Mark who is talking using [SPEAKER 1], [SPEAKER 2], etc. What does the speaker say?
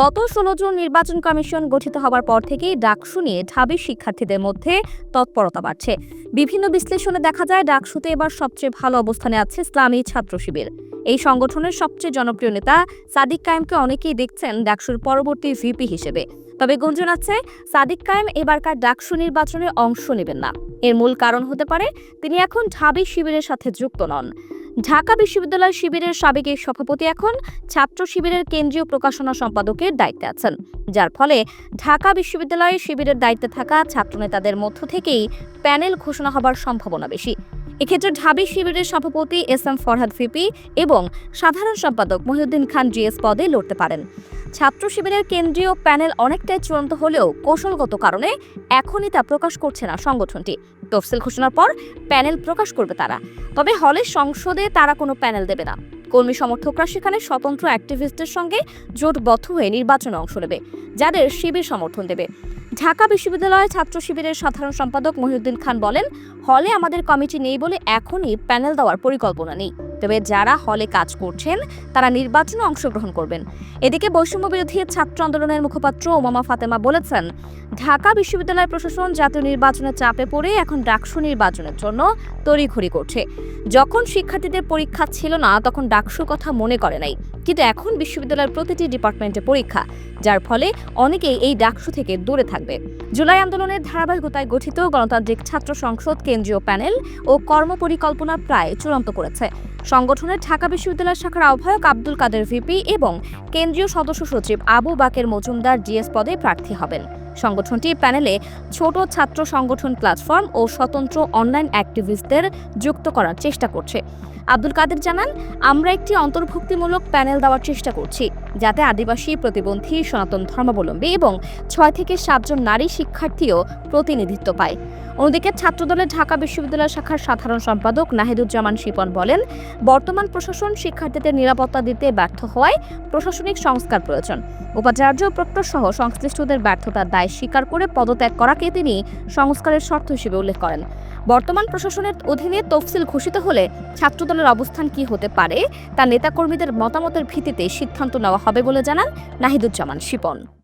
[SPEAKER 1] গত ষোলো জুন নির্বাচন কমিশন গঠিত হওয়ার পর থেকেই ডাকসু নিয়ে ঢাবি শিক্ষার্থীদের মধ্যে তৎপরতা বাড়ছে। বিভিন্ন বিশ্লেষণে দেখা যায়, ডাকসুতে এবার সবচেয়ে ভালো অবস্থানে আছে ইসলামী ছাত্র শিবির। এই সংগঠনের সবচেয়ে জনপ্রিয় নেতা সাদিক কায়েমকে অনেকেই দেখছেন ডাকসুর পরবর্তী ভিপি হিসেবে। তবে গুঞ্জন আছে, সাদিক কায়েম এবারকার ডাকসু নির্বাচনে অংশ নেবেন না। এর মূল কারণ হতে পারে, তিনি এখন ঢাবি শিবিরের সাথে যুক্ত নন। ঢাকা বিশ্ববিদ্যালয় শিবিরের সাবেক সভাপতি এখন ছাত্র শিবিরের কেন্দ্রীয় প্রকাশনা সম্পাদকের দায়িত্বে আছেন। যার ফলে ঢাকা বিশ্ববিদ্যালয়ে শিবিরের দায়িত্বে থাকা ছাত্রনেতাদের মধ্য থেকেই প্যানেল ঘোষণা হবার সম্ভাবনা বেশি। এক্ষেত্রে ঢাবি শিবিরের সভাপতি এস এম ফরহাদ ফিপি এবং সাধারণ সম্পাদক মহিউদ্দিন খান জিএস পদে লড়তে পারেন। ছাত্র শিবিরের কেন্দ্রীয় প্যানেল অনেকটাই চূড়ান্ত হলেও কৌশলগত কারণে এখনই তা প্রকাশ করছে না সংগঠনটি। তফসিল ঘোষণার পর প্যানেল প্রকাশ করবে তারা। তবে হলে সংসদে তারা কোনো প্যানেল দেবে না। কর্মী সমর্থকরা সেখানে স্বতন্ত্র অ্যাক্টিভিস্টদের সঙ্গে জোটবদ্ধ হয়ে নির্বাচনে অংশ নেবে, যাদের শিবির সমর্থন দেবে। ঢাকা বিশ্ববিদ্যালয় ছাত্র শিবিরের সাধারণ সম্পাদক মহিউদ্দিন খান বলেন, হলে আমাদের কমিটি নেই বলে এখনই প্যানেল দেওয়ার পরিকল্পনা নেই। তবে যারা হলে কাজ করছেন, তারা নির্বাচনে অংশগ্রহণ করবেন। এদিকে বৈষম্য বিরোধী ছাত্র আন্দোলনের মুখপাত্র ওমামা ফাতেমা বলেছেন, ঢাকা বিশ্ববিদ্যালয় প্রশাসন জাতীয় নির্বাচনের চাপে পড়ে এখন ডাকসু নির্বাচনের জন্য তড়িঘড়ি করছে। যখন শিক্ষার্থীদের পরীক্ষা ছিল না, তখন ডাকসু কথা মনে করে নাই। কিন্তু এখন বিশ্ববিদ্যালয়ের প্রতিটি ডিপার্টমেন্টে পরীক্ষা, যার ফলে অনেকেই এই ডাকসু থেকে দূরে থাকবে। জুলাই আন্দোলনের ধারাবাহিকতায় গঠিত গণতান্ত্রিক ছাত্র সংসদ কেন্দ্রীয় প্যানেল ও কর্মপরিকল্পনা প্রায় চূড়ান্ত করেছে। সংগঠনের ঢাকা বিশ্ববিদ্যালয় শাখার আহ্বায়ক আব্দুল কাদের ভিপি এবং কেন্দ্রীয় সদস্য সচিব আবু বাকের মজুমদার জিএস পদে প্রার্থী হবেন। সংগঠনটি প্যানেলে ছোট ছাত্র সংগঠন প্ল্যাটফর্ম ও স্বতন্ত্র অনলাইন অ্যাক্টিভিস্টদের যুক্ত করার চেষ্টা করছে। আব্দুল কাদের জানান, আমরা একটি অন্তর্ভুক্তিমূলক প্যানেল দেওয়ার চেষ্টা করছি। যাতে আদিবাসী প্রতিবন্ধী সনাতন ধর্মাবলম্বী এবং ছয় থেকে সাতজন নারী শিক্ষার্থীও প্রতিনিধিত্ব পায়। অন্যদিকে ছাত্রদলের ঢাকা বিশ্ববিদ্যালয় শাখার সাধারণ সম্পাদক নাহিদুজ্জামান শিপন বলেন, বর্তমান প্রশাসন শিক্ষার্থীদের নিরাপত্তা দিতে ব্যর্থ হওয়ায় প্রশাসনিক সংস্কার প্রয়োজন। উপাচার্য প্রক্টর সহ সংশ্লিষ্টদের ব্যর্থতার দায় স্বীকার করে পদত্যাগ করাকে তিনি সংস্কারের শর্ত হিসেবে উল্লেখ করেন। বর্তমান প্রশাসনের অধীনে তফসিল ঘোষিত হলে ছাত্রদলের অবস্থান কি হতে পারে, তা নেতাকর্মীদের মতামতের ভিত্তিতে সিদ্ধান্ত নেওয়া হবে বলে জানান নাহিদুজ্জামান শিপন।